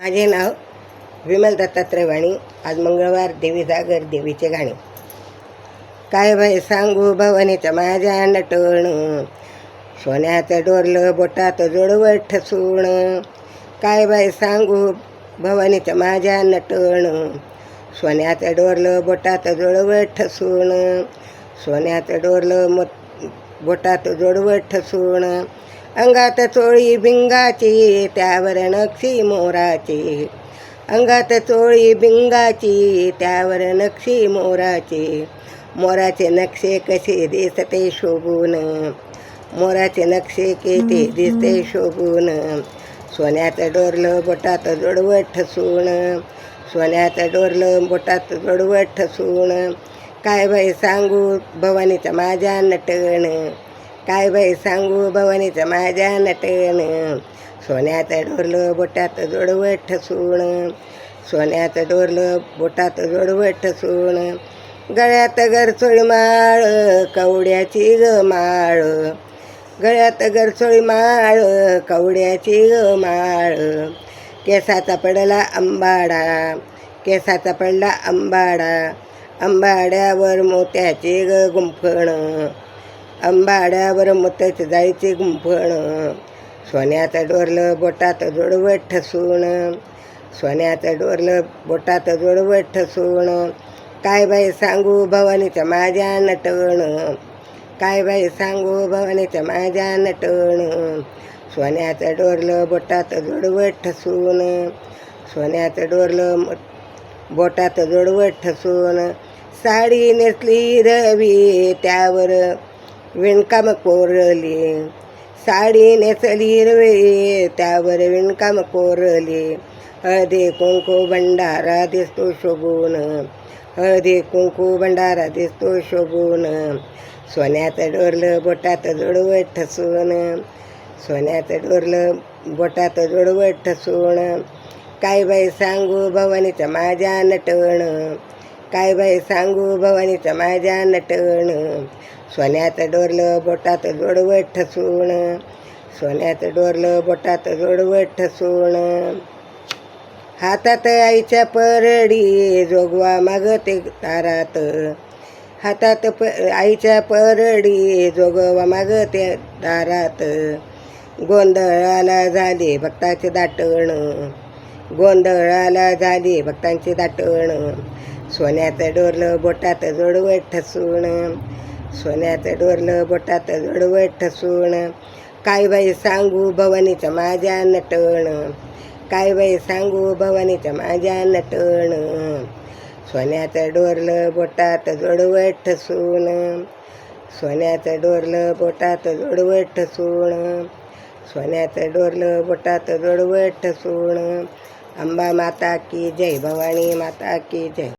माझे नाव विमल दत्तात्रय वाणी. आज मंगळवार देवी जागर देवीचे गाणे. काय बाई सांगू भवानीच्या माझ्या नटण सोन्याचं डोरलं बोटात जोडवं ठसून काय बाई सांगू भवानीच्या माझ्या नटण सोन्याचं डोरलं बोटात जोडवं ठसून सोन्याचं डोरलं मो बोटात जोडवं ठसून अंगात चोळी भिंगाची त्यावर नक्षी मोराची. अंगात चोळी भिंगाची त्यावर नक्षी मोराची. मोराचे नक्षे कसे दिसते शोभून? मोराचे नक्षे किती दिसते शोभून? सोन्याचं डोरलं बोटात जोडवं ठसून. सोन्याचं डोरलं बोटात जोडवं ठसून. काय बाई सांगू? भवानीचं माझ्या नटण. काय बाई सांगू भवानीचं माझ्या नटण सोन्याचं डोरलं बोटात जोडवट ठसून सोन्याचं डोरलं बोटात जोडवट ठसून गळ्यात गरचोळी माळ कवड्याची ग माळ. गळ्यात गरचोळी माळ कवड्याची ग माळ. केसाचा पडला आंबाडा केसाचा पडला आंबाडा आंबाड्यावर मोत्याचे ग गुंफण. आंबाड्यावर मोत्याचे जायचे गुंफण. सोन्याचं डोरलं बोटात जोडवट ठसून. सोन्याचं डोरलं बोटात जोडवट ठसून. काय बाई सांगू भवानीच्या माझ्या नटण काय बाई सांगू भवानीच्या माझ्या नटण सोन्याचं डोरलं बोटात जोडवट ठसून. सोन्याचं डोरलं बोटात जोडवट ठसून. साडी नेसली रवी त्यावर. विणकाम कोरली. साडी नेसली रवी त्यावर विणकाम कोरली. हळदी कुंकू भंडारा दिसतो शोभून. हळदी कुंकू भंडारा दिसतो शोभून. सोन्याचं डोरलं बोटात जोडवं ठसून. सोन्याचं डोरलं बोटात जोडवं ठसून. काय बाई सांगू भवानीचं माझ्या नटण काय बाई सांगू भवानीचं माझ्या नटण? सोन्याचं डोरलं बोटात जोडवट ठसून. सोन्याचं डोरलं बोटात जोडवट ठसून. हातात आईच्या परडी जोगवा मागते तारात. हातात प आईच्या परडी जोगवा मागते दारात गोंधळाला झाले भक्ताचे दाटण. गोंधळाला झाली भक्तांची दाटण. सोन्याचं डोरलं बोटात जोडवं ठसून. सोन्याचं डोरलं बोटात जोडवं ठसून. काय बाई सांगू भवानीचं माझ्या नटण. काय बाई सांगू भवानीचं माझ्या नटण. सोन्याचं डोरलं बोटात जोडवं ठसून. सोन्याचं डोरलं बोटात जोडवं ठसून. सोन्याचं डोरलं बोटात जोडवं ठसून. अंबा माता की जय भवानी माता की जय.